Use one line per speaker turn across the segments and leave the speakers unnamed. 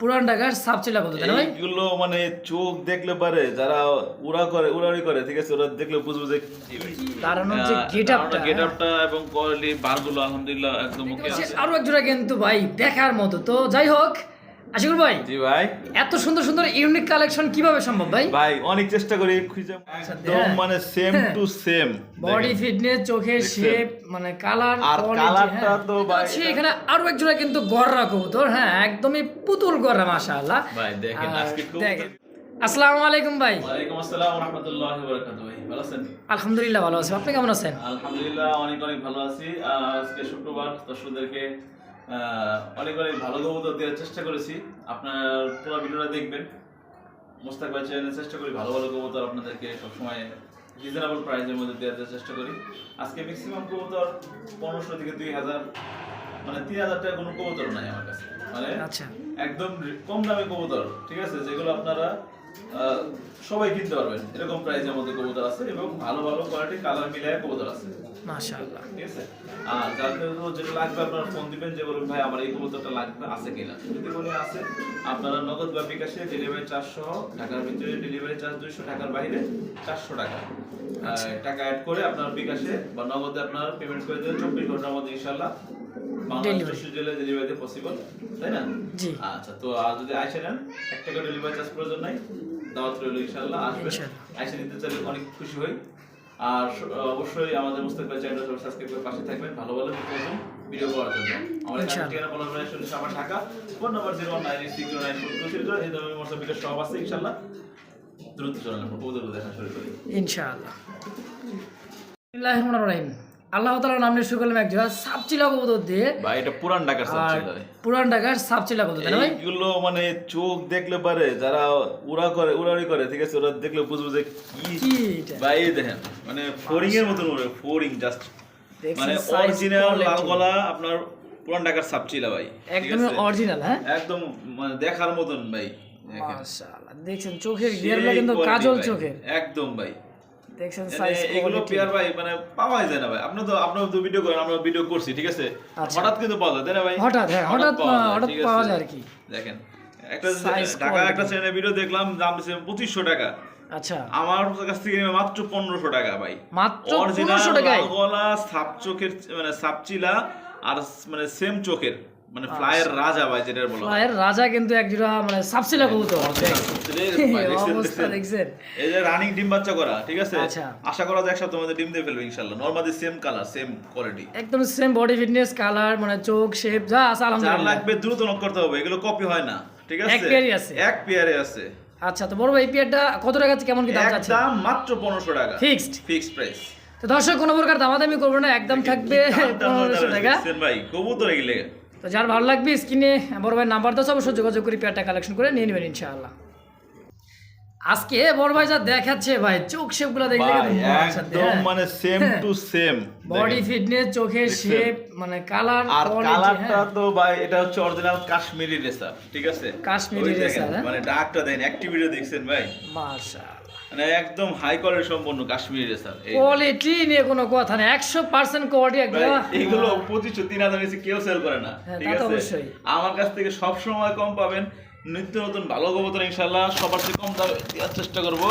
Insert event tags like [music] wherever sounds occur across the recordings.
পুরান ঢাকার সাবচিলা কত তাই ভাই?
এইগুলো মানে চোখ দেখলে পারে যারা উড়া করে উড়াউড়ি করে ঠিক আছে? ওরা দেখলে বুঝবে যে
কারণ হচ্ছে
গেটআপটা গেটআপটা এবং কোয়ালিটি বারগুলো আলহামদুলিল্লাহ একদম ওকে আছে।
আরও একজোড়া কিন্তু ভাই দেখার মতো। তো যাই হোক আশিকুর ভাই
জি ভাই।
এত সুন্দর সুন্দর ইউনিক কালেকশন কীভাবে সম্ভব ভাই?
ভাই অনেক চেষ্টা করি খুঁজে একদম
হ্যাঁ।
মানে same to same
body fitness চোখের শেপ মানে কালার
আর কালারটা তো ভাই
এখানে আরও এক জোড়া কিন্তু গররা কবুতর হ্যাঁ একদমই পুতুল গররা মাশাআল্লাহ।
ভাই দেখেন আজকে খুব
দেখেন। আসসালামু আলাইকুম ভাই।
ওয়ালাইকুম আসসালাম ওয়া রাহমাতুল্লাহি ওয়া বারাকাতুহু ভাই ভালো আছেন?
আলহামদুলিল্লাহ ভালো আছি আপনি কেমন আছেন?
আলহামদুলিল্লাহ অনেক অনেক ভালো আছি। আজকে শুক্রবার দর্শকদেরকে অনেক অনেক ভালো কবুতর দেওয়ার চেষ্টা করেছি। আপনার পুরো ভিডিওটা দেখবেন। মোস্তাক ভাই চ্যানেলে চেষ্টা করি ভালো ভালো কবুতর আপনাদেরকে সবসময় রিজনেবল প্রাইসের মধ্যে দেওয়ার চেষ্টা করি। আজকে ম্যাক্সিমাম কবুতর পনেরোশো থেকে দুই হাজার মানে তিন হাজার টাকা কোনো কবুতর নাই আমার কাছে। মানে
আচ্ছা।
একদম কম দামে কবুতর ঠিক আছে? যেগুলো আপনারা সবাই কিনতে পারবেন। এরকম প্রাইসের মধ্যে কবুতর আছে এবং ভালো ভালো কোয়ালিটি কালার মিলায় কবুতর আছে।
মাশাআল্লাহ।
ঠিক আছে? আর যার যেটা লাগবে আপনারা ফোন দিবেন যে বলুন ভাই আমার এই কবুতরটা লাগবে আছে কিনা? যদি বলে আছে। আপনারা নগদ বা বিকাশে ডেলিভারি চারশো ঢাকার ভিতরে ডেলিভারি চার্জ দুইশো ঢাকার বাইরে চারশো টাকা। আহ, টাকা অ্যাড করে আপনার বিকাশে বা নগদে আপনার পেমেন্ট করে দেবেন চব্বিশ ঘণ্টার মধ্যে ইনশাল্লাহ ডেলিভারিতে পসিবল তাই না? আচ্ছা তো আর যদি আইসে নেন এক টাকা ডেলিভারি চার্জ প্রয়োজন নাই। দাওয়াত রইল ইনশাল্লাহ আসবে
ইনশাল্লাহ।
আইসে নিতে চাইলে অনেক খুশি হই। আর অবশ্যই আমাদের মুস্তাক চ্যানেল সাবস্ক্রাইব করে পাশে থাকবেন ভালো ভালো ভিডিও পাওয়ার জন্য। আমাদের। ঠিকানা বলা হয় শুনছি আমার Dhaka phone number zero nine six zero nine four two three এই ধরনের মোটর ভিডিও সব আছে ইনশাল্লাহ দ্রুত চলেন আমরা দেখা শুরু করি
ইনশাআল্লাহ। আল্লাহ তাআলার নাম নিয়ে শুরু করলাম এক কবুতর দিয়ে।
ভাই এটা পুরান ঢাকার সাবজেক্ট
পুরান ঢাকার কবুতর তাই ভাই?
এইগুলো মানে চোখ দেখলে পারে যারা উড়া করে উড়াউড়ি করে ঠিক আছে? ওরা দেখলে বুঝবে যে কি ভাই দেখেন মানে ফোরিং এর মতন ওরে ফোরিং জাস্ট মানে অরিজিনাল লাল গলা আপনার পুরান ঢাকার সাপচিলা ভাই আছে?
অরিজিনাল হ্যাঁ?
একদম মানে দেখার মতন ভাই
মাশাআল্লাহ দেখছেন চোখের
সেই
কিন্তু কাজল চোখের।
একদম ভাই।
দেখছেন সাইজ
এগুলো পেয়ার ভাই মানে পাওয়াই যায় না ভাই। আপনি তো আপনার তো ভিডিও করেন আমরা ভিডিও করছি ঠিক আছে?
আচ্ছা।
হঠাৎ কিন্তু পাওয়া যায় না ভাই?
হঠাৎ, হ্যাঁ, হঠাৎ হঠাৎ পাওয়া যায় আর কি।
দেখেন একটা ঢাকা একটা চ্যানেলে ভিডিও দেখলাম দাম পঁচিশশো টাকা।
আচ্ছা।
আমার কাছ থেকে মাত্র পনেরোশো টাকা ভাই।
মাত্র
অরিজিনাল
1500 টাকায়?
গলা সাপ চোখের মানে সাপচিলা আর মানে সেম চোখের। মানে ফ্লাইয়ের রাজা ভাই যেটা বলা হয়।
ফ্লাইয়ের রাজা কিন্তু এক জোড়া মানে কবুতর অবস্থা
দেখছেন?
দেখছেন।
এই যে রানিং ডিম বাচ্চা করা ঠিক আছে?
আচ্ছা।
আশা করা যায় এক সপ্তাহের মধ্যে ডিম দিয়ে ফেলবে ইনশাআল্লাহ। Normally same colour same quality
একদম সেম বডি ফিটনেস কালার মানে চোখ শেপ যা আছে
যার
আলহামদুলিল্লাহ।
লাগবে দ্রুত নক করতে হবে এগুলো কপি হয় না ঠিক আছে?
এক পেয়ারই আছে।
এক পেয়ারে আছে।
আচ্ছা তো বড় ভাই এই পেয়ারটা কত টাকা আছে কেমন কি দাম যাচ্ছে
একদম মাত্র পনেরোশো টাকা।
ফিক্সড
ফিক্সড প্রাইস
তো দর্শক কোনো প্রকার দামাদামি করব না একদম থাকবে পনেরোশো টাকা।
ভাই কবুতর এগুলো।
তো যার ভালো লাগবে স্ক্রিনে বড় ভাই নাম্বার তো অবশ্যই যোগাযোগ করে পেয়ারটা কালেকশন করে নিয়ে নেবেন ইনশাআল্লাহ। আজকে বড় ভাই যা দেখাচ্ছে ভাই চোখ শেপগুলো দেখলে মন
একদম
হ্যাঁ।
মানে same to same
body fitness চোখের শেপ মানে কালার
আর কালারটা
হ্যাঁ।
তো ভাই এটা হচ্ছে অরিজিনাল কাশ্মীরি রেসার ঠিক আছে?
কাশ্মীরি রেসার, হ্যাঁ?
মানে ডাকটা দেন অ্যাক্টিভিটি দেখছেন ভাই?
মাশাআল্লাহ।
মানে একদম হাই কোয়ালিটি সম্পন্ন কাশ্মীরি রেসার
কোয়ালিটি নিয়ে কোনো কথা নেই একশো পার্সেন্ট কোয়ালিটি একদম।
এইগুলো পঁচিশশো তিন হাজার নিচে কেউ সেল করে না
হ্যাঁ,
ঠিক আছে? আমার কাছ থেকে সব সময় কম পাবেন নিত্য নতুন ভালো কবুতর ইনশাল্লাহ সবার চেয়ে কম দামে দেওয়ার চেষ্টা করব।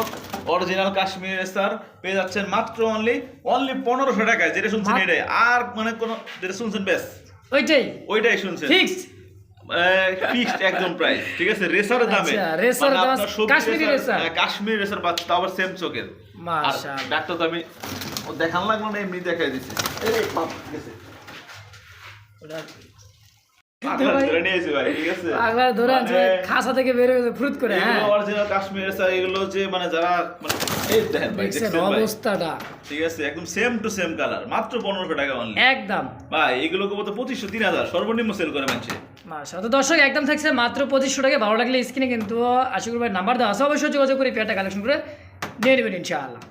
অরিজিনাল কাশ্মীরি রেসার পেয়ে যাচ্ছেন মাত্র অনলি অনলি পনেরোশো টাকায় যেটা শুনছেন এটাই। আর মানে কোনো যেটা শুনছেন বেশ
ওইটাই।
ওইটাই শুনছেন।
ফিক্সড
ফিক্সড একদম প্রাইস ঠিক আছে? রেসারের দামে।
আচ্ছা, রেসার
মানে
দাম, কাশ্মীরি রেসার।
হ্যাঁ, কাশ্মীরি রেসার তাও আবার সেম চোখের।
মাশাআল্লাহ।
ডাক্তার তো আমি ও দেখান লাগল না এমনি দেখাই দিচ্ছি এই বাপ ঠিক আছে।
আগলা ধরে আনছে খাসা থেকে বের করে
এগুলো অরিজিনাল কাশ্মীর রেসার এগুলো যে যারা এই দেখেন ভাই
দেখছেন
দেখছেন ভাই?
অবস্থাটা।
ঠিক আছে একদম সেম টু সেম কালার মাত্র পনেরোশো টাকা
একদম।
ভাই এগুলো কত? পঁচিশশো তিন হাজার সর্বনিম্ন সেল করে মানছে।
মাশাআল্লাহ। তো দর্শক একদম থাকছে মাত্র পঁচিশশো টাকা ভালো লাগলে স্ক্রিনে কিন্তু আশিকুর ভাই নাম্বার দেওয়া আছে। অবশ্যই যোগাযোগ করে পেয়ারটা কালেকশন করে নিয়ে নেবেন ইনশাআল্লাহ।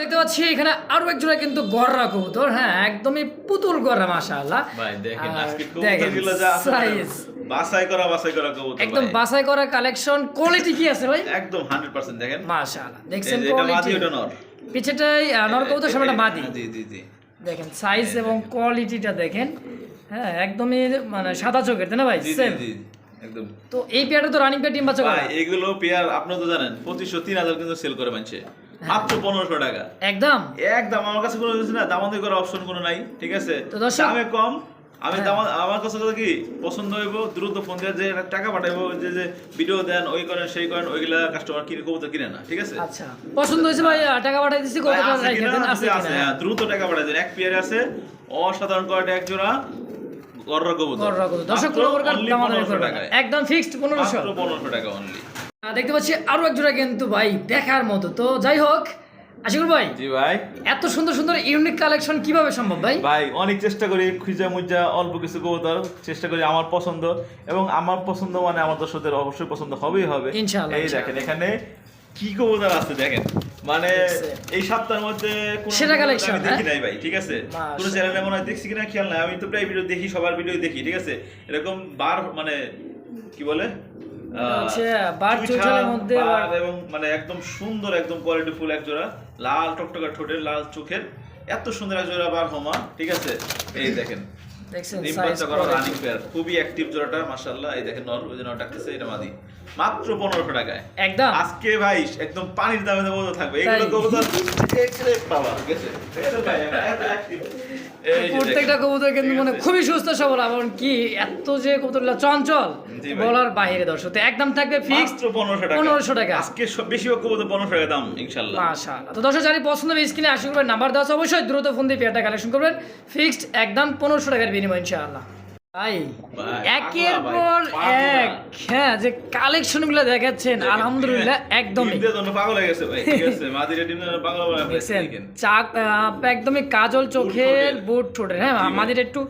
দেখতে পাচ্ছি এখানে আরও এক জোড়া কিন্তু গররা কবুতর। হ্যাঁ একদমই পুতুল গররা মাশাআল্লাহ।
ভাই দেখেন আজকে কবুতরগুলো যা
size।
বাছাই করা বাছাই করা কবুতর
একদম। বাছাই করা কালেকশন কোয়ালিটি কি আছে ভাই?
একদম 100% দেখেন।
মাশাআল্লাহ। দেখছেন
যে এটা মাদি
কোয়ালিটি
ওটা নর।
পিছেটাই নর কবুতর সামনে মাদি।
জি জি জি।
দেখেন সাইজ এবং কোয়ালিটিটা দেখেন। হ্যাঁ একদমই মানে সাদা চোখের তাই না ভাই? সেম
একদম।
তো এই পেয়ারটা তো রানিং পেয়ার ডিম বাচ্চা
ভাই এগুলো পেয়ার আপনি তো জানেন পঁচিশশো তিন হাজার কিন্তু সেল করে মানছে। মাত্র পনেরোশো টাকা।
একদম।
একদম আমার কাছে কোনো কিছু না দামাদি করার অপশন কোনো নাই ঠিক আছে? দামে কম আমি
হ্যাঁ।
আমার কাছে কথা কি পছন্দ হইব দ্রুত ফোন দিয়ে যে টাকা পাঠাইবো যে যে ভিডিও দেন ওই করেন সেই করেন ওইগুলা কাস্টমার কিনে কবুতর কিনে না ঠিক আছে?
আচ্ছা পছন্দ হয়েছে ভাই টাকা পাঠাই দিচ্ছি কত টাকা
আছে? হ্যাঁ, দ্রুত টাকা পাঠাই দেন এক পেয়ার আছে অসাধারণ কোয়ালিটি এক জোড়া গররা কবুতর।
গররা কত? দর্শক কোনো প্রকার দামাদামি
1500
করবে একদম ফিক্সড পনেরোশো।
মাত্র পনেরোশো টাকা অনলি
দেখতে পাচ্ছি আরও এক জোড়া কিন্তু ভাই দেখার মতো। তো যাই হোক আশিকুর ভাই
জি ভাই।
এত সুন্দর সুন্দর ইউনিক কালেকশন কীভাবে সম্ভব ভাই?
ভাই অনেক চেষ্টা করি খুঁজা মুজা অল্প কিছু কবুতর চেষ্টা করি আমার পছন্দ এবং আমার পছন্দ মানে আমার দর্শকদের অবশ্যই পছন্দ হবেই হবে।
ইনশাআল্লাহ,
এই দেখেন এখানে কি কবুতর আছে দেখেন। মানে এই সপ্তাহের মধ্যে
সেরা
দেখি
হ্যাঁ?
নাই ভাই ঠিক আছে। কোনো চ্যানেলে মনে হয় দেখছি কিনা খেয়াল নাই আমি তো প্রায় ভিডিও দেখি সবার ভিডিও দেখি ঠিক আছে? এরকম বার মানে কি বলে?
মধ্যে
এবং মানে একদম সুন্দর একদম কোয়ালিটি ফুল এক জোড়া লাল টকটকা ঠোঁটের লাল চোখের এত সুন্দর এক জোড়া বার হোমা ঠিক আছে? এই দেখেন।
দেখছেন সাইজ
করা রানিং পেয়ার খুবই অ্যাক্টিভ জোড়াটা মাশাআল্লাহ। এই দেখেন নর যে ডাকতেছে এটা মাদি। মাত্র পনেরোশো টাকায়।
একদম।
আজকে ভাই একদম পানির দামে দামে থাকবে। এগুলো কবুতর একরে বাবা গেছে তো ভাই, এত active।
প্রত্যেকটা কবুতর কিন্তু মানে খুবই সুস্থ সবল এবং কি এত যে কবুতরগুলো চঞ্চল বলার বাইরে দর্শক তো একদম থাকবে ফিক্সড
পনেরোশো টাকা। আজকে বেশিরভাগ কবুতর পনেরোশো টাকা দাম ইনশাল্লাহ।
মাশাআল্লাহ। তো দর্শক জানি পছন্দ হবে স্ক্রিনে আশা করবেন নাম্বার দেওয়া অবশ্যই দ্রুত ফোন দিয়ে পেয়ারটা কালেকশন করবেন। ফিক্সড একদম পনেরোশো টাকার বিনিময় ইনশাআল্লাহ। ভাই
ভাই,
একের পর এক। হ্যাঁ যে কালেকশনগুলো দেখাচ্ছেন আলহামদুলিল্লাহ একদমই।
পাগল হয়ে গেছে ভাই ঠিক আছে মাদিরা পাগল।
চাক একদমই কাজল চোখের বুট ঠোঁটের হ্যাঁ মাদির একটু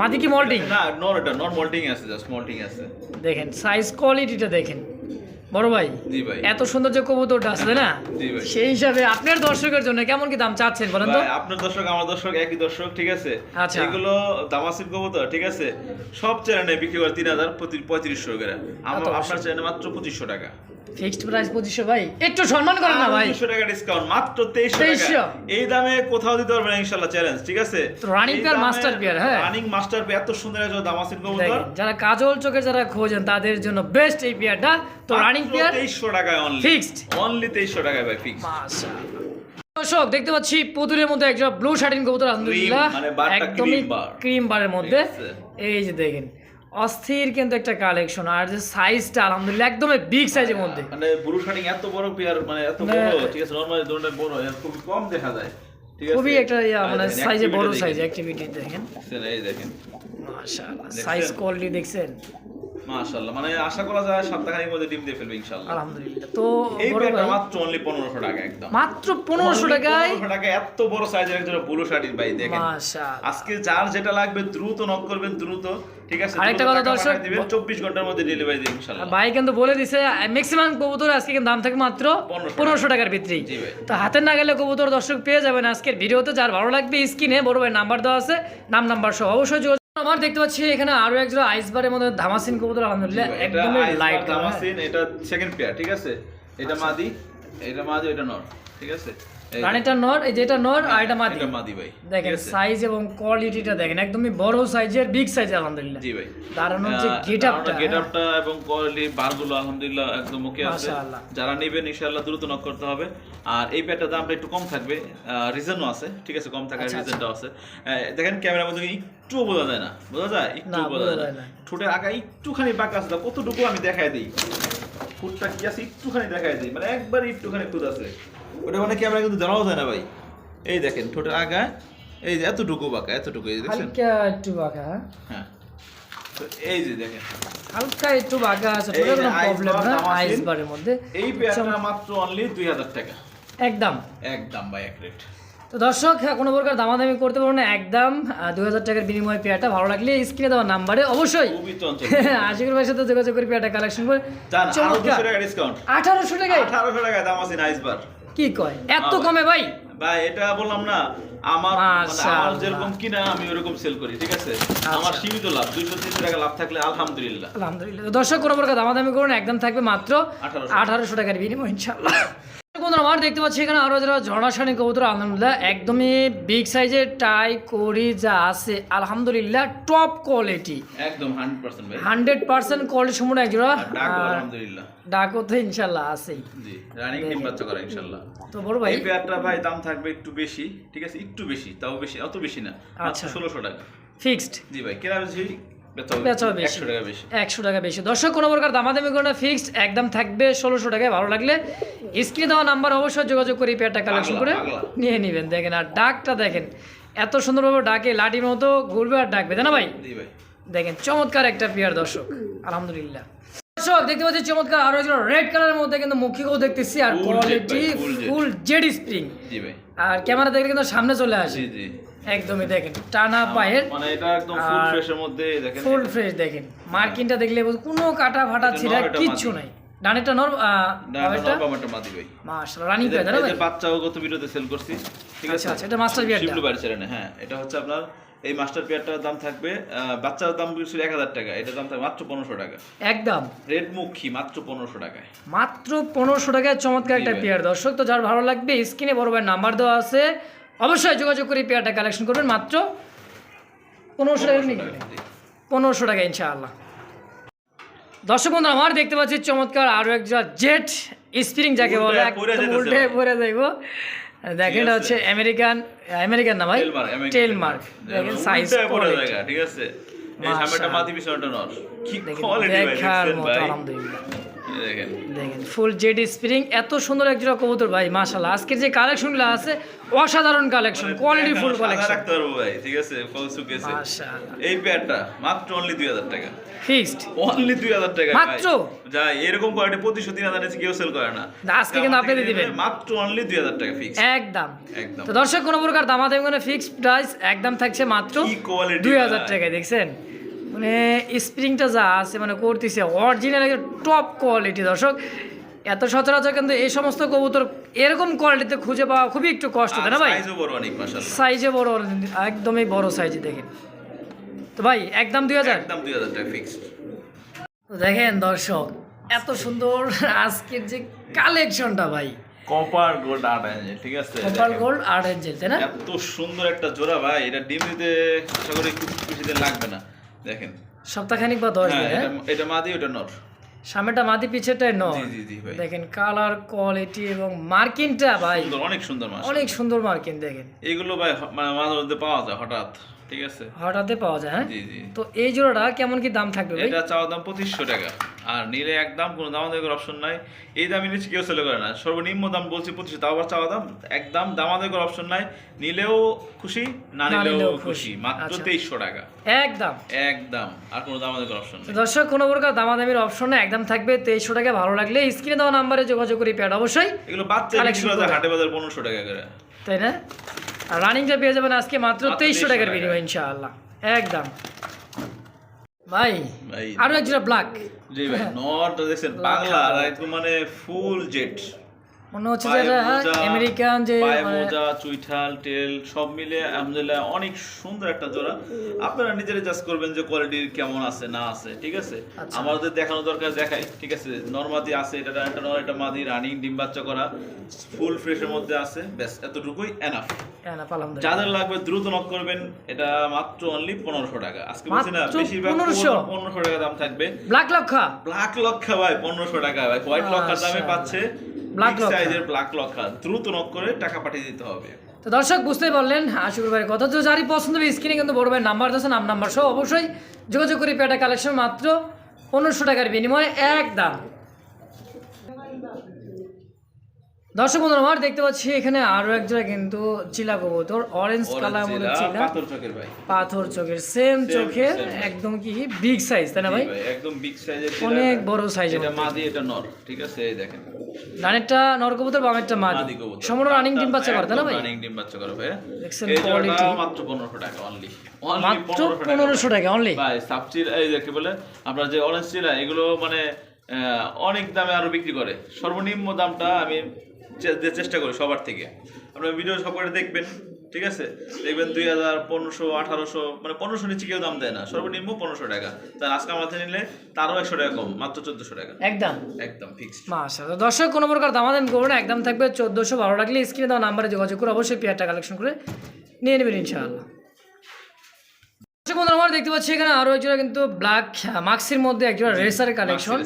মাদি কি
না মল্টিং আছে জাস্ট মল্টিং আছে।
দেখেন সাইজ কোয়ালিটিটা দেখেন। বড় ভাই এত সুন্দর যে কবুতরটা আছে না? সেই হিসাবে আপনার দর্শকের জন্য কেমন কি দাম চাচ্ছেন বলেন তো?
আপনার দর্শক আমার দর্শক একই দর্শক ঠিক আছে?
আচ্ছা।
এগুলো দামাসির কবুতর ঠিক আছে? সব চ্যানেলে বিক্রি করে তিন হাজার পঁয়ত্রিশশো করে। আমার আপনার চ্যানেলে মাত্র পঁচিশশো টাকা।
ফিক্সড প্রাইস পঁচিশশো ভাই। একটু সম্মান করেন না ভাই।
পঁচিশশো টাকা ডিসকাউন্ট মাত্র তেইশশো এই দামে কোথাও দিতে পারবে না ইনশাল্লাহ চ্যালেঞ্জ ঠিক আছে?
pair, master হ্যাঁ।
রানিং মাস্টার পেয়ার এত সুন্দর একজন দামাসির কবুতর।
যারা কাজল চোখের যারা খোঁজেন তাদের জন্য বেস্ট এই পেয়ারটা তো রানিং পেয়ার
তেইশশো টাকায় অনলি
Fixed।
অনলি তেইশশো টাকায় ভাই ফিক্স
দর্শক দেখতে পাচ্ছি পুতুলের মধ্যে একজন ব্লু শার্টিন কবুতর আলহামদুলিল্লাহ।
মানে বারটা
একদমই ক্রিম বারের মধ্যে। এই যে দেখেন অস্থির কিন্তু একটা কালেকশন আর যে সাইজটা আলহামদুলিল্লাহ একদমই বিগ সাইজের মধ্যে।
মানে ব্লু শার্টিং এত বড় পেয়ার মানে এত
মানে-
বড় ঠিক আছে? নরমালি দোনটা বড় এর খুব কম দেখা যায়।
খুবই একটা ইয়া, মানে সাইজে বড় সাইজ। অ্যাক্টিভিটি দেখেন।
এই দেখেন।
মাশাআল্লাহ সাইজ কোয়ালিটি দেখছেন।
মাশাআল্লাহ মানে আশা করা যায় মধ্যে ডিম দিয়ে ফেলবে ইনশাআল্লাহ।
আলহামদুলিল্লাহ তো
এই
ভাই,
মাত্র অনলি পনেরোশো টাকা একদম।
মাত্র পনেরোশো টাকায়
পনেরোশো টাকা এত বড় সাইজের ব্লু শার্টিং ভাই দেখেন।
মাশাআল্লাহ।
আজকে যার যেটা লাগবে দ্রুত নক করবেন দ্রুত ঠিক আছে?
আরেকটা কথা দর্শক,
পাঠিয়ে দিবেন চব্বিশ ঘণ্টার মধ্যে ডেলিভারি দিন ইনশাআল্লাহ।
ভাই কিন্তু বলে দিছে ম্যাক্সিমাম কবুতর আজকে দাম থাকে মাত্র
1500
টাকার
ভাই।
তো হাতে না গেলে কবুতর দর্শক পেয়ে যাবেন আজকের ভিডিওতে যার ভালো লাগবে স্ক্রিনে বড় ভাই নাম্বার দেওয়া আছে নাম নাম্বার সহ অবশ্যই। আমার দেখতে পাচ্ছি এখানে আরও একজন আইসবারের মধ্যে ধামাসিন কবুতর আলহামদুলিল্লাহ
একদম
লাইট
ধামাসিন এটা সেকেন্ড পেয়ার ঠিক আছে? এটা
আচ্ছা।
মাদি এটা মাদি এটা নর ঠিক আছে?
রানিটা নর এই যেটা নর আর এটা মাদি।
এটা মাদি ভাই।
দেখেন সাইজ এবং কোয়ালিটিটা দেখেন একদমই বড় সাইজের বিগ সাইজ আলহামদুলিল্লাহ।
জি ভাই।
দাঁড়ানোর যে গেট আপটা
গেট আপটা এবং কোয়ালিটি বারগুলো আলহামদুলিল্লাহ একদম ওকে আছে। যারা নেবেন ইনশাআল্লাহ দ্রুত নক করতে হবে। আর এই প্যাডটার দামটা একটু কম থাকবে। রিজনও আছে ঠিক আছে কম থাকার
আচ্ছা,
রিজনটাও আছে। দেখেন ক্যামেরার মধ্যে একটু বোঝা যায় না। বোঝা যায়? একটু বোঝা যায় না। ঠোঁটের আগা একটুখানি বাঁকা আছে কতটুকু আমি দেখাই দিই? ফুটটা কি আছে একটুখানি দেখাই দিই মানে একবার একটুখানি খুদ আছে। ওটা মানে ক্যামেরা কিন্তু জানাও যায় না ভাই? এই দেখেন ঠোঁটের আগা এই যে এতটুকু বাঁকা এতটুকু এই যে দেখছেন?
হালকা একটু বাঁকা হ্যাঁ?
হ্যাঁ। তো এই যে দেখেন।
হালকা একটু বাঁকা আছে কোনো প্রবলেম না। আইস বারের মধ্যে।
এই পেয়ারটা মাত্র অনলি দুই হাজার টাকা।
একদম।
একদম বাই এক রেট
তো দর্শক হ্যাঁ, কোনো প্রকার দামাদামি করতে পারব না একদম। দুই হাজার টাকার বিনিময়ে পেয়ারটা ভালো লাগলে স্ক্রিনে দেওয়া নাম্বারে অবশ্যই আশিকুর ভাইয়ের সাথে যোগাযোগ করে পেয়ারটা কালেকশন করে
দুশো টাকা
আঠারোশো
টাকা দাম আছে নাইস বার
কি কয়? এত
হ্যাঁ,
কমে ভাই?
ভাই এটা বললাম না আমার মানে আমার যেরকম কিনা আমি ওরকম সেল করি ঠিক আছে? আমার সীমিত লাভ দুইশো তিনশো টাকা লাভ থাকলে আলহামদুলিল্লাহ।
আলহামদুলিল্লাহ। দর্শক কোনো প্রকার দামাদামি করুন একদম থাকবে মাত্র আঠারোশো টাকার বিনিময় ইনশাল্লাহ আমার দেখতে পাচ্ছি এখানে আরও যারা ঝর্ণাশানি কবুতর আলহামদুলিল্লাহ একদমই বিগ সাইজের টাই করি যা আছে আলহামদুলিল্লাহ টপ কোয়ালিটি
একদম হান্ড্রেড পার্সেন্ট
কোয়ালিটি সম্পূর্ণ একজোড়া
আলহামদুলিল্লাহ।
ডাকও তো ইনশাল্লাহ আছেই।
রানিং ডিম বাচ্চা করা ইনশাল্লাহ।
তো বড় ভাই?
এই পেয়ারটা ভাই দাম থাকবে একটু বেশি ঠিক আছে? একটু বেশি তাও বেশি অত বেশি না
আচ্ছা।
ষোলোশো টাকা।
ফিক্সড
জি ভাই কেনা বেশি বেচা
বেচা বেশি।
একশো টাকা বেশি।
দর্শক কোনো প্রকার দামাদামি কোনো ফিক্সড একদম থাকবে ষোলোশো টাকায় ভালো লাগলে স্ক্রিনে দেওয়া নাম্বার অবশ্যই যোগাযোগ করে পেয়ারটা কালেকশন করে নিয়ে নেবেন। দেখেন আর ডাকটা দেখেন এত সুন্দরভাবে ডাকে লাঠির মতো ঘুরবে আর ডাকবে তাই না ভাই? দেখেন চমৎকার একটা পেয়ার দর্শক আলহামদুলিল্লাহ। দর্শক দেখতে পাচ্ছি চমৎকার আরও একজন রেড কালারের মধ্যে কিন্তু মুখিকেও দেখতেছি আর কোয়ালিটি। ফুল জেড স্প্রিং আর ক্যামেরা দেখলে কিন্তু সামনে চলে আসে। একদমই দেখেন টানা পায়ের
মানে এটা একদম ফুল ফ্রেশের মধ্যে দেখেন
ফুল ফ্রেশ দেখেন। মার্কিনটা দেখলে কোনো কাটা ফাটা ছিঁড়া কিচ্ছু নাই। ডানেরটা নর
মাদি ভাই।
মাশাআল্লাহ রানিং পেয়ে
এদের বাচ্চাও গত ভিডিওতে সেল করছি ঠিক
আচ্ছা
আছে?
আচ্ছা এটা মাস্টার বিয়ারটা
শিবলু বাড়ি চ্যানেলে হ্যাঁ এটা হচ্ছে আপনার এই মাস্টার পেয়ারটার দাম থাকবে বাচ্চার দাম ছিল এক হাজার টাকা এটার দাম থাকবে মাত্র পনেরোশো টাকা।
একদম।
রেড মুখী মাত্র পনেরোশো টাকায়।
মাত্র পনেরোশো টাকায় চমৎকার একটা পেয়ার। দর্শক তো যার ভালো লাগবে স্ক্রিনে বড় ভাই নাম্বার দেওয়া আছে। অবশ্যই যোগাযোগ করে পেয়ারটা কালেকশন করবেন মাত্র পনেরোশো টাকা। পনেরোশো টাকা ইনশাআল্লাহ। দর্শক বন্ধু আমার দেখতে পাচ্ছি চমৎকার আরও একটা জেট স্প্রিং যাকে বলে
উল্টে। পড়ে
যাইব। দেখেন এটা হচ্ছে আমেরিকান আমেরিকান না ভাই? টেল। মার্ক দেখেন সাইজ
ঠিক আছে।
দেখার মতো আলহামদুলিল্লাহ।
দেখেন।
ফুল জেড স্প্রিং এত সুন্দর কবুতর ভাই মাশাআল্লাহ। আজকের যে কালেকশনগুলো আছে অসাধারণ কালেকশন কোয়ালিটি ফুল কালেকশন
রাখতে পারব ভাই ঠিক আছে? ফল
মাশাআল্লাহ।
এই পেয়ারটা মাত্র অনলি দুই হাজার টাকা।
ফিক্সড
অনলি দুই হাজার টাকা
মাত্র?
যা এরকম কোয়ালিটি হাজার নিচে কেউ সেল করে না।
আজকে কিন্তু আপনি দিয়ে দিবেন।
মাত্র অনলি দুই হাজার টাকা ফিক্স
একদম।
একদম।
তো দর্শক কোনো প্রকার দামাদামি কোনো ফিক্সড প্রাইস একদম থাকছে মাত্র
কি quality
দুই হাজার
ভাই।
টাকায় দেখছেন? মানে স্প্রিংটা যা আছে মানে করতেছে অরিজিনাল টপ কোয়ালিটি দর্শক। এত সচরাচর কিন্তু এই সমস্ত কবুতর এরকম কোয়ালিটিতে খুঁজে পাওয়া খুবই একটু কষ্ট তাই না ভাই? সাইজে বড় একদমই বড় সাইজে দেখেন। তো ভাই একদম দুই হাজার?
একদম দুই হাজার ফিক্সড
দেখেন দর্শক এত সুন্দর আজকের যে কালেকশনটা ভাই।
কপার গোল্ড আট আঞ্জেল ঠিক আছে? দেখেন।
গোল্ড আর্ট এঞ্জেল তাই না?
এত সুন্দর একটা জোড়া ভাই এটা ডিম দিতে আশা করি খুব বেশি দিন লাগবে না। দেখেন।
সপ্তাহখানিক বা দশ
হ্যাঁ
দিন হ্যাঁ?
এটা- মাদি ওটা নর।
সামনেটা মাদি পিছেটাই ন
জি জি জি ভাই।
দেখেন কালার কোয়ালিটি এবং মার্কিনটা ভাই।
অনেক সুন্দর
অনেক সুন্দর মার্কিন দেখেন।
এগুলো ভাই মানে মাঝে মধ্যে পাওয়া যায় হঠাৎ। ঠিক আছে?
হঠাৎ পাওয়া যায় হ্যাঁ?
জি জি।
তো এই জোড়াটা কেমন কি দাম থাকবে
এটা চাওয়া দাম পঁচিশশো টাকা। আর নিলে একদম কোনো দাম দেওয়ার অপশন নাই। এই দামে নিচে কেউ সেলে করে না। সর্বনিম্ন দাম বলছি তাও আবার চাওয়া দাম। একদম দাম দেওয়ার অপশন নাই। নিলেও খুশি না নিলেও খুশি। মাত্র
আচ্ছা।
তেইশশো টাকা।
একদম
একদম আর কোনো দাম দেওয়ার অপশন নেই।
দর্শক কোনো প্রকার দামাদামির অপশন না একদম থাকবে তেইশশো টাকা। ভালো লাগলে স্ক্রিনে দেওয়া নাম্বারে যোগাযোগ করি প্যাড অবশ্যই
এগুলো বাচ্চা। হাটে বাজার পনেরোশো টাকা করে।
তাই না? আর রানিংটা পেয়ে যাবেন আজকে মাত্র তেইশশো টাকার
টাকা।
বিনিময় ইনশাআল্লাহ। একদম। ভাই আরও একটা ব্ল্যাক
জি ভাই নর্থ দেখছেন বাংলা মানে ফুল জেট
মনে হচ্ছে
পায়ে
আমেরিকান যে মানে
মোজা চুইঠাল টেল সব মিলে আলহামদুলিল্লাহ অনেক সুন্দর একটা জোড়া। আপনারা নিজেরা জাজ করবেন যে কোয়ালিটির কেমন আছে না আছে ঠিক আছে?
আচ্ছা।
আমাদের দেখানো দরকার দেখাই ঠিক আছে? নর্মাদি আছে এটা একটা নর এটা মাদি রানিং ডিম বাচ্চা করা ফুল ফ্রেশের মধ্যে আছে ব্যাস এতটুকুই এনাফ
হ্যাঁ।
যাদের লাগবে দ্রুত নক করবেন এটা মাত্র অনলি পনেরোশো টাকা। আজকে বলছি না বেশিরভাগ পনেরোশো। টাকা দাম থাকবে।
ব্ল্যাক লক্ষা
ব্ল্যাক লক্ষা ভাই পনেরোশো টাকা ভাই হোয়াইট লক্ষার দামে পাচ্ছে
লক্ষা।
সাইজের ব্ল্যাক লক্ষা দ্রুত নক করে টাকা পাঠিয়ে দিতে হবে।
তো দর্শক বুঝতেই পারলেন আশুকুর ভাইয়ের কথা। তো যারই পছন্দ হবে স্ক্রিনে কিন্তু বড় ভাইয়ের নাম্বার আছে নাম নাম্বার সহ অবশ্যই যোগাযোগ করি পেটা কালেকশন মাত্র পনেরোশো টাকার বিনিময়ে এক দাম। দর্শক বন্ধুরা আমার দেখতে পাচ্ছি এখানে আরও এক জোড়া কিন্তু চিলা কবুতর অরেঞ্জ কালার মধ্যে চিলা
পাথর চোখের ভাই।
পাথর চোখের সেম চোখের একদম কি বিগ সাইজ তাই না ভাই?
একদম বিগ সাইজের
অনেক বড় সাইজের
এটা মাদি এটা নর ঠিক আছে এই দেখেন।
ডানেরটা নরকবুতর বামেরটা মাদি। সম্পূর্ণ রানিং ডিম বাচ্চা করে না ভাই?
রানিং ডিম বাচ্চা করে ভাই।
দেখছেন
কোয়ালিটি মাত্র 1500 টাকা অনলি
মাত্র 1500 টাকা। অনলি
ভাই সাবচিল এই যে কি বলে আপনার যে অরেঞ্জ চিলা এগুলো মানে অনেক দামে আরও বিক্রি করে। সর্বনিম্ন দামটা আমি চেষ্টা করি সবার থেকে। আপনারা ভিডিও সবার দেখবেন। ঠিক আছে? দেখবেন দুই হাজার পনেরোশো আঠারোশো মানে পনেরোশো নিচে কেউ দাম দেয় না। সর্বনিম্ন পনেরোশো টাকা। তার আজকে আমাদের নিলে তারও একশো টাকা কম মাত্র চোদ্দশো টাকা।
একদম।
একদম ফিক্সড
মাশাআল্লাহ। দর্শক কোনো প্রকার দামাদামি করব না। একদম থাকবে চোদ্দোশো বারো লাগলে স্ক্রিনে দেওয়া নাম্বারে যোগাযোগ করে অবশ্যই পেয়ারটা কালেকশন করে নিয়ে নেবেন ইনশাআল্লাহ। বন্ধুরা, আমরা দেখতে পাচ্ছি এখানে আরও একজোড়া কিন্তু ব্ল্যাক মাক্সির মধ্যে একজোড়া রেসারের কালেকশন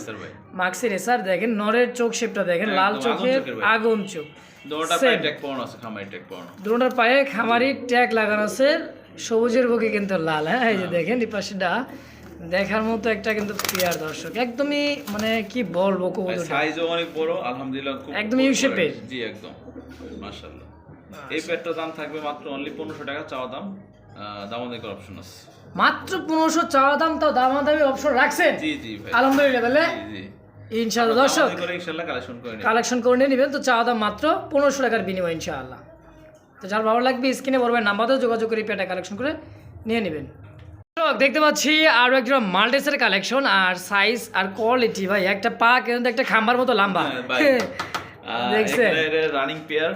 মাক্সি রেসার দেখেন নরের চোখ শেপটা দেখেন লাল চোখের আগুন চোখ। দুটোটার পায়ে খামারি ট্যাগ লাগানো আছে সবুজের বুকে কিন্তু লাল হ্যাঁ? এই যে দেখেন এই পাশেটা দেখার মতো একটা কিন্তু পেয়ার দর্শক। একদমই মানে কি বলব
সাইজও অনেক বড় আলহামদুলিল্লাহ খুব
একদম
জি একদম। মাশাআল্লাহ। এই পেটটার দাম থাকবে মাত্র অনলি পনেরোশো টাকা চাওয়া দাম দামাদামি করার অপশন আছে।
মাত্র পনেরোশো চাওয়া দাম তো দামাদামি অপশন রাখছেন?
জি জি ভাই।
আলহামদুলিল্লাহ বলে
জি জি।
ইনশাআল্লাহ দর্শক
কালেকশন করে
নিয়ে নেবেন তো চাওয়া দাম মাত্র পনেরোশো টাকার বিনিময় ইনশাআল্লাহ। তো যার ভালো লাগবে স্ক্রিনে বলবেন নাম্বারতেও যোগাযোগ করে পেটা কালেকশন করে নিয়ে নেবেন। দর্শক, দেখতে পাচ্ছি আরও একজন মাল্টেসের কালেকশন আর সাইজ আর কোয়ালিটি ভাই একটা পা কিন্তু একটা খাম্বার মতো লম্বা।
হ্যাঁ, রানিং [laughs] পেয়ার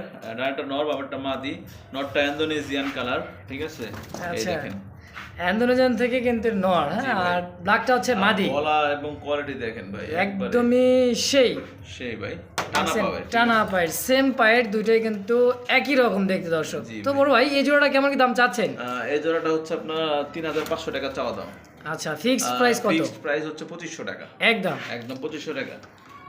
একটা নর বাবারটা মাদি। নরটা ইন্দোনেশিয়ান কালার ঠিক আছে? এই দেখেন।
অ্যান্ডোনেজান থেকে কিন্তু নর হ্যাঁ? আর ব্ল্যাকটা হচ্ছে মাদি।
গলা এবং কোয়ালিটি দেখেন ভাই
একদমই সেই।
সেই ভাই টানা
পায়ের সেম পায়ের দুইটাই কিন্তু একই রকম দেখতে দর্শক। তো বড় ভাই এই জোড়াটা কেমন কি দাম চাচ্ছেন?
এই জোড়াটা হচ্ছে আপনার তিন হাজার পাঁচশো টাকা চাওয়া দাম।
আচ্ছা ফিক্সড প্রাইস কত?
ফিক্সড প্রাইস হচ্ছে পঁচিশশো টাকা।
একদম।
একদম পঁচিশশো টাকা।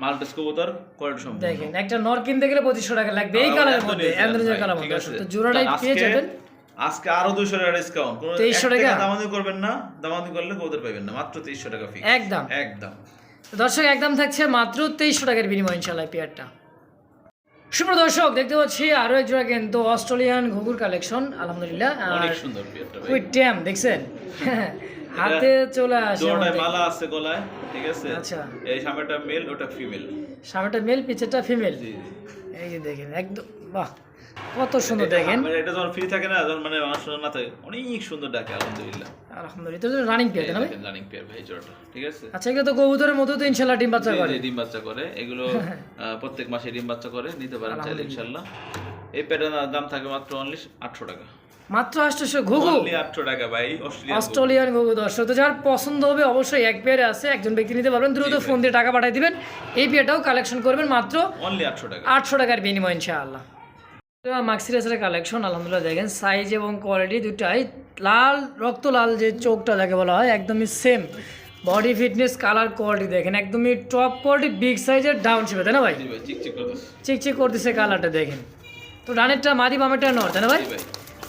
মাল্টেস কবুতর কোয়ালিটি সম্পূর্ণ।
দেখেন একটা নর কিনতে গেলে পঁচিশশো টাকা লাগবে এই কালারের মধ্যে অ্যান্ড্রোজের কালার মধ্যে তো জোড়াটাই পেয়ে যাবেন।
আজকে আরও দুইশো টাকা ডিসকাউন্ট
2300 টাকা?
দামাদি করবেন না দামাদি করলে কবুতর পাবেন না মাত্র তেইশশো টাকা ফিক্স
একদম।
একদম।
দর্শক একদম থাকছে মাত্র তেইশশো টাকার বিনিময় ইনশাল্লাহ পেয়ারটা সুপ্র দর্শক দেখতে পাচ্ছি আরও এক জোড়া কিন্তু অস্ট্রেলিয়ান ঘুঘুর কালেকশন আলহামদুলিল্লাহ।
অনেক সুন্দর পেয়ারটা ভাই।
ট্যাম দেখছেন? হাতে চলে আসে আমাদের।
মালা আছে গলায় ঠিক আছে?
আচ্ছা।
এই সামনেটা মেল ওটা ফিমেল
সামনেটা মেল পিছেরটা ফিমেল এই যে দেখেন একদম বাহ। কত সুন্দর দেখেন।
মানে এটা যখন ফ্রি থাকে না যখন মানে মানুষের অনেক সুন্দর ডাকে আলহামদুলিল্লাহ।
আলহামদুলিল্লাহ রানিং পেয়ার না ভাই?
রানিং পেয়ার ভাই জোড়াটা ঠিক আছে?
আচ্ছা এগুলো তো কবুতরের মতো তো ইনশাল্লাহ ডিম বাচ্চা করে।
ডিম বাচ্চা করে। এগুলো [laughs] প্রত্যেক মাসে ডিম বাচ্চা করে নিতে পারেন চাইলে ইনশাল্লাহ এই প্যাটার্নের দাম থাকে মাত্র অনলি আটশো টাকা।
মাত্র আটশোশো ঘুঘু?
আটশো টাকা ভাই অস্ট্রেলিয়ান
অস্ট্রেলিয়ান ঘুঘু দর্শক তো যার পছন্দ হবে অবশ্যই এক পেয়ারে আছে একজন ব্যক্তি নিতে পারবেন দ্রুত ফোন দিয়ে টাকা পাঠিয়ে দিবেন। এই পেয়ারটাও কালেকশন করবেন মাত্র
অনলি আটশো টাকা।
আটশো টাকার বিনিময় ইনশাআল্লাহ। মাক্সিরাসের কালেকশন আলহামদুলিল্লাহ দেখেন সাইজ এবং কোয়ালিটি দুটাই লাল রক্ত লাল যে চোখটা যাকে বলা হয় একদমই same body fitness colour quality দেখেন একদমই টপ কোয়ালিটি বিগ সাইজের ডাউন শেপে তাই না ভাই? চিকচিক করতেছে। কালারটা দেখেন। তো ডানেরটা মাদি বামেরটা নর তাই না ভাই?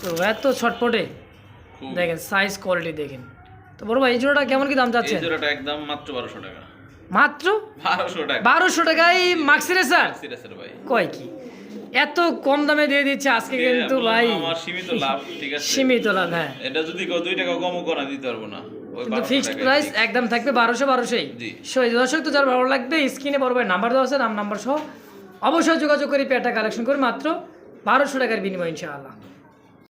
তো এত ছটপটে। দেখেন সাইজ কোয়ালিটি দেখেন। তো বড় ভাই এই জোড়াটা কেমন কি দাম
জোড়াটা একদম মাত্র বারোশো টাকা।
মাত্র?
বারোশো টাকা।
বারোশো টাকায়
ভাই।
কয় কি? এত কম দামে দিয়ে দিচ্ছে আজকে কিন্তু ভাই
আমার সীমিত লাভ ঠিক আছে।
সীমিত লাভ হ্যাঁ।
এটা যদি কেউ দুই টাকা কমও করা দিতে পারব না।
কিন্তু ফিক্সড প্রাইস একদম থাকবে বারোশো বারোশোই।
জি।
সই দর্শক তো যার ভালো লাগবে স্ক্রিনে বড় ভাই নাম্বার দেওয়া আছে নাম নাম্বার সহ অবশ্যই যোগাযোগ করে পেটা কালেকশন করে মাত্র বারোশো টাকার বিনিময় ইনশাআল্লাহ।